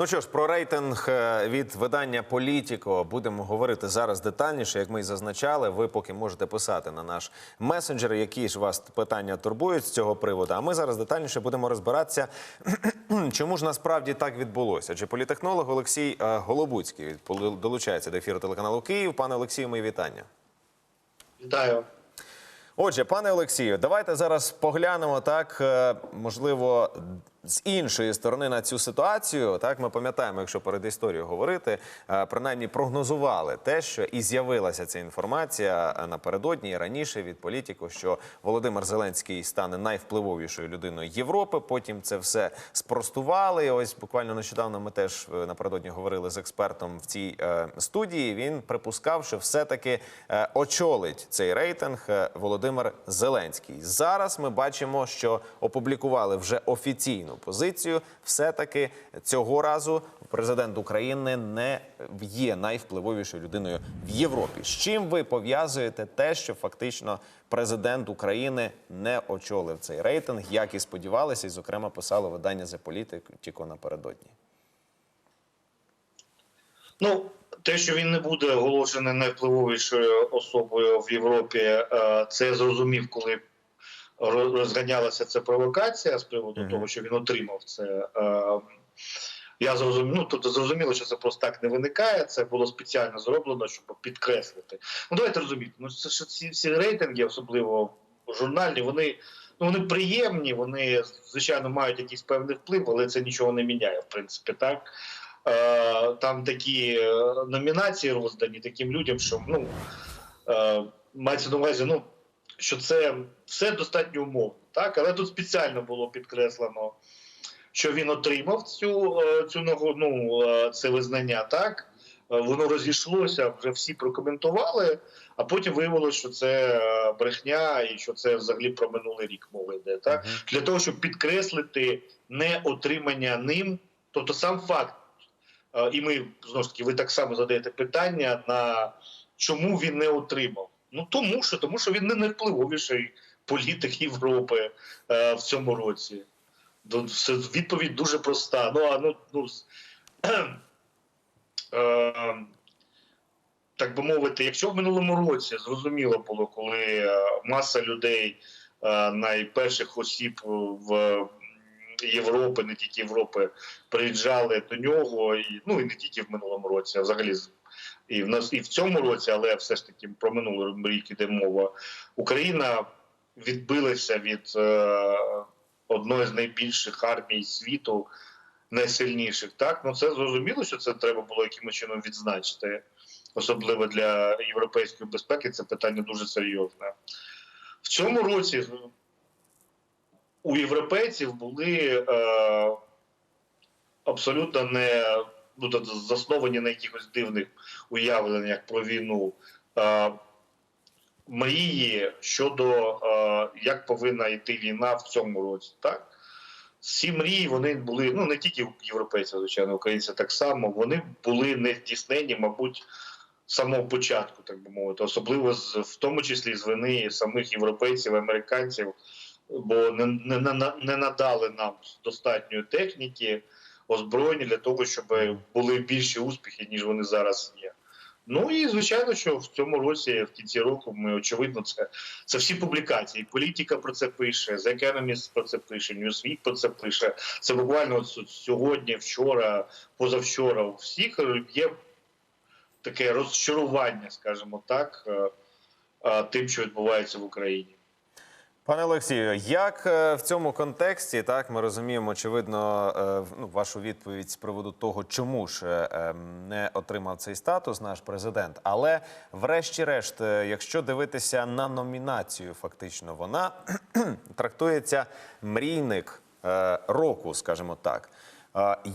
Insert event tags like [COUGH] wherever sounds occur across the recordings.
Ну що ж, про рейтинг е, від видання Політіко будемо говорити зараз детальніше. Як ми й зазначали, ви поки можете писати на наш месенджер, які ж вас питання турбують з цього приводу. А ми зараз детальніше будемо розбиратися, [CLEARS THROAT] чому ж насправді так відбулося. Адже політехнолог Олексій е, Голобуцький долучається до ефіру телеканалу Київ. Пане Олексію, мої вітання. Вітаю. Отже, пане Олексію, давайте зараз поглянемо так, е, можливо, з іншої сторони на цю ситуацію. Так, ми пам'ятаємо, якщо перед історією говорити, е, принаймні прогнозували те, що і з'явилася ця інформація е, напередодні і раніше від політику, що Володимир Зеленський стане найвпливовішою людиною Європи. Потім це все спростували. І Ось буквально нещодавно ми теж е, напередодні говорили з експертом в цій студії. Він припускав, що все-таки очолить цей рейтинг Володимир Зеленський. Зараз ми бачимо, що опублікували вже офіційну позицію. Все-таки цього разу президент України не є найвпливовішою людиною в Європі. З чим ви пов'язуєте те, що фактично президент України не очолив цей рейтинг, як і сподівалися, і зокрема писало видання The Politico напередодні. Ну, те, що він не буде оголошений найвпливовішою особою в Європі, е, це зрозумів, коли розганялася ця провокація з приводу Мгм. того, що він отримав це. Е, Я зрозумів, ну тобто зрозуміло, що це просто так не виникає. Це було спеціально зроблено, щоб підкреслити. Ну давайте розуміти. Ну це що ці всі рейтинги, особливо журнальні, вони ну вони приємні, вони звичайно мають якийсь певний вплив, але це нічого не міняє, в принципі, так. Е, Там такі е, номінації роздані таким людям, що ну мається на увазі, ну що це все достатньо умовно, так, але тут спеціально було підкреслено що він отримав цю, е, цю ну, е, це визнання, так Е, воно розійшлося, вже всі прокоментували, а потім виявилося, що це брехня і що це взагалі про минулий рік мова йде. Так для того, щоб підкреслити не отримання ним, тобто сам факт, і ми знову ж таки, ви так само задаєте питання на чому він не отримав. Ну тому що тому, що він не найвпливовіший політик Європи е, в цьому році. Відповідь дуже проста. Ну а ну, ну [CLEARS THROAT] е, так би мовити, якщо в минулому році зрозуміло було, коли е, маса людей, е, найперших осіб в Європи, не тільки Європи, приїжджали до нього, і ну і не тільки в минулому році, а взагалі і в нас і в цьому році, але все ж таки про минулий рік іде мова. Україна відбилася від е, одної з найбільших армій світу, найсильніших. Так, ну це зрозуміло, що це треба було якимось чином відзначити. Особливо для європейської безпеки це питання дуже серйозне. В цьому році у європейців були е, абсолютно не ну, засновані на якихось дивних уявленнях про війну. Е, мрії щодо е, як повинна йти війна в цьому році. Так ці мрії вони були ну не тільки у європейців, звичайно, українці так само. Вони були не здійснені, мабуть, з самого початку, так би мовити, особливо з в тому числі з вини самих європейців, американців, бо не, не, не надали нам достатньої техніки, озброєння для того, щоб були більші успіхи, ніж вони зараз є. Ну і звичайно, що в цьому році, в кінці року, ми очевидно, це це всі публікації. Політика про це пише, The Economist про це пише, Newsweek про це пише. Це буквально от сьогодні, вчора, позавчора. У всіх є таке розчарування, скажімо так, е, е, тим, що відбувається в Україні. Пане Олексію, як е, в цьому контексті так ми розуміємо, очевидно, е, ну, вашу відповідь з приводу того, чому ж е, ем, не отримав цей статус наш президент. Але, врешті-решт, якщо дивитися на номінацію, фактично вона [CLEARS THROAT] трактується мрійник року, скажімо так.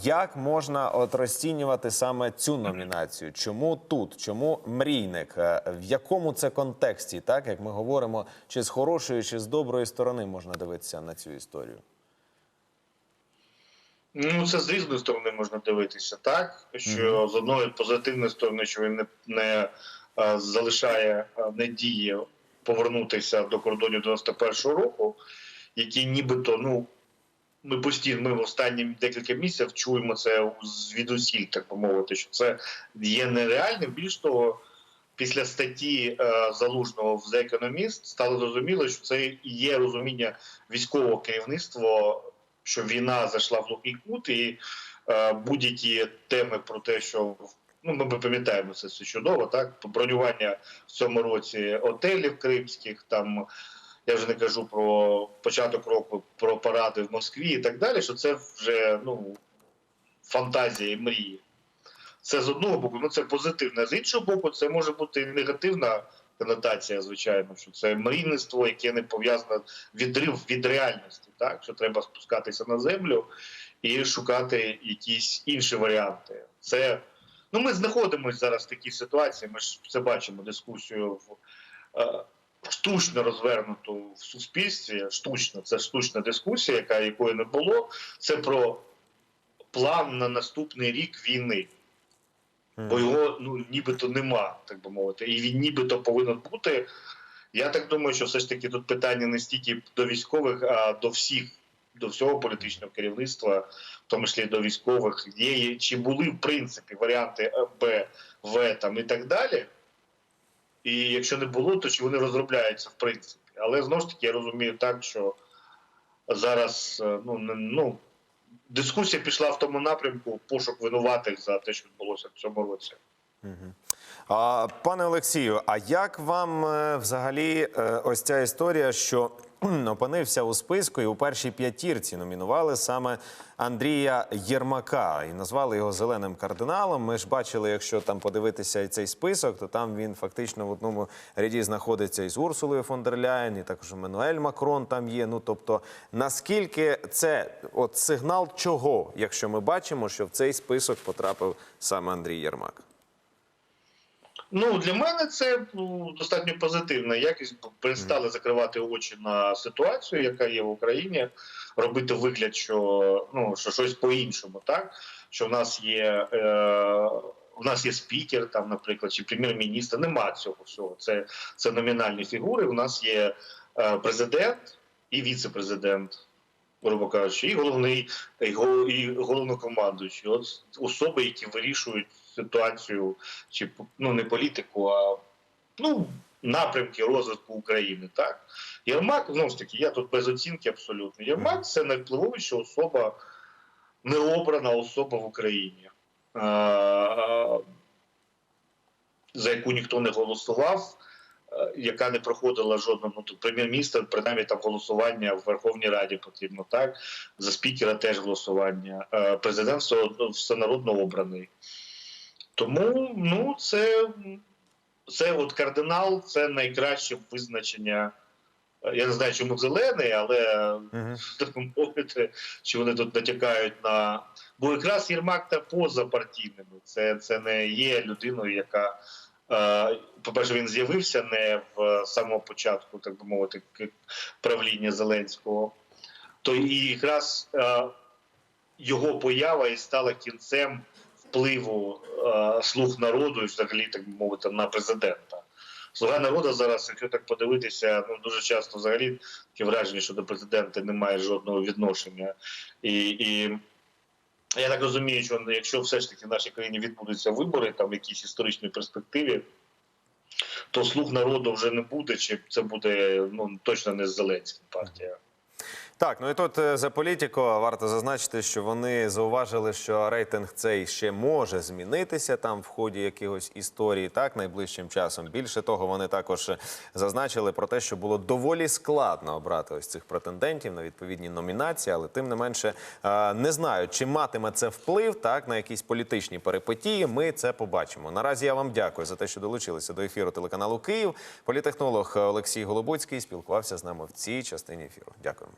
Як можна от розцінювати саме цю номінацію? Чому тут? Чому мрійник? Е, В якому це контексті? Так як ми говоримо, чи з хорошої, чи з доброї сторони можна дивитися на цю історію? Ну, це з різної сторони можна дивитися, так що з одної позитивної сторони, що він не, не е, залишає е, надії повернутися до кордонів 91-го року, які нібито ну ми постійно, ми в останні декілька місяців чуємо це звідусіль, так би мовити, що це є нереальним. Більш того, після статті е, залужного в The Economist стало зрозуміло, що це є розуміння військового керівництва, що війна зайшла в глухий кут, і е, будь-які теми про те, що ну ми пам'ятаємо це все чудово, так бронювання в цьому році отелів кримських там. Я вже не кажу про початок року, про паради в Москві і так далі, що це вже ну, фантазія і мрії. Це з одного боку, ну це позитивне. З іншого боку, це може бути і негативна конотація, звичайно, що це мрійництво, яке не пов'язане відрив від реальності, так що треба спускатися на землю і шукати якісь інші варіанти. Це ну ми знаходимося зараз в такій ситуації. Ми ж це бачимо дискусію в. Штучно розвернуту в суспільстві. Штучно, це штучна дискусія, яка якої не було. Це про план на наступний рік війни. Бо його ну нібито нема, так би мовити, і він нібито повинен бути. Я так думаю, що все ж таки тут питання не стільки до військових, а до всіх, до всього політичного керівництва, в тому числі до військових. Є чи були в принципі варіанти Б, В там і так далі. І якщо не було, то чи вони розробляються в принципі. Але знову ж таки я розумію так, що зараз е, ну, не- ну, дискусія пішла в тому напрямку пошук винуватих за те, що відбулося в цьому році. Пане Олексію, а як вам е, взагалі е, ось ця історія, що опинився у списку і у першій п'ятірці номінували саме Андрія Єрмака і назвали його зеленим кардиналом. Ми ж бачили, якщо там подивитися цей список, то там він фактично в одному ряді знаходиться із Урсулою фон дер Ляєн, і також Еммануель Макрон там є. Ну тобто, наскільки це от сигнал чого, якщо ми бачимо, що в цей список потрапив саме Андрій Єрмак? Ну для мене це ну, достатньо позитивна якість. бо Перестали закривати очі на ситуацію, яка є в Україні, робити вигляд, що ну що щось по-іншому, так що в нас є. Е- у нас є спікер, там, наприклад, чи прем'єр-міністр. Нема цього всього. Це, це номінальні фігури. У нас є е, президент і віце-президент, грубо кажучи, і головний і і головнокомандуючий. От особи, які вирішують ситуацію, чи ну не політику, а ну напрямки розвитку України. Так Єрмак, знову ж таки, я тут без оцінки абсолютно. Єрмак це найвпливовіша особа, необрана особа в Україні, а, за яку ніхто не голосував. Яка не проходила жодного ну, прем'єр-міністр, принаймні там голосування в Верховній Раді потрібно, так за спікера теж голосування. Президент все одно всенародно обраний. Тому ну це, це от кардинал, це найкраще визначення. Е, Я не знаю, чому зелений, але Мгм. так чи вони тут натякають на. Бо якраз Єрмак та поза партійними. Це, це не є людиною, яка. е, По-перше, він з'явився не в самого початку, так би мовити, правління Зеленського. То і якраз е, його поява і стала кінцем впливу е, слуг народу і взагалі, так би мовити, на президента. Слуга народу зараз, якщо так подивитися, ну дуже часто взагалі таке враження, що до президента немає жодного відношення. І, і я так розумію, що якщо все ж таки в нашій країні відбудуться вибори, там в якійсь історичній перспективі, то слуг народу вже не буде, чи це буде ну точно не з Зеленська партія. Так, ну і тут е, за політико варто зазначити, що вони зауважили, що рейтинг цей ще може змінитися там в ході якихось історій, так найближчим часом. Більше того, вони також зазначили про те, що було доволі складно обрати ось цих претендентів на відповідні номінації, але тим не менше е, не знаю, чи матиме це вплив так на якісь політичні перипетії. Ми це побачимо. Наразі я вам дякую за те, що долучилися до ефіру телеканалу Київ. Політехнолог Олексій Голобуцький спілкувався з нами в цій частині ефіру. Дякуємо.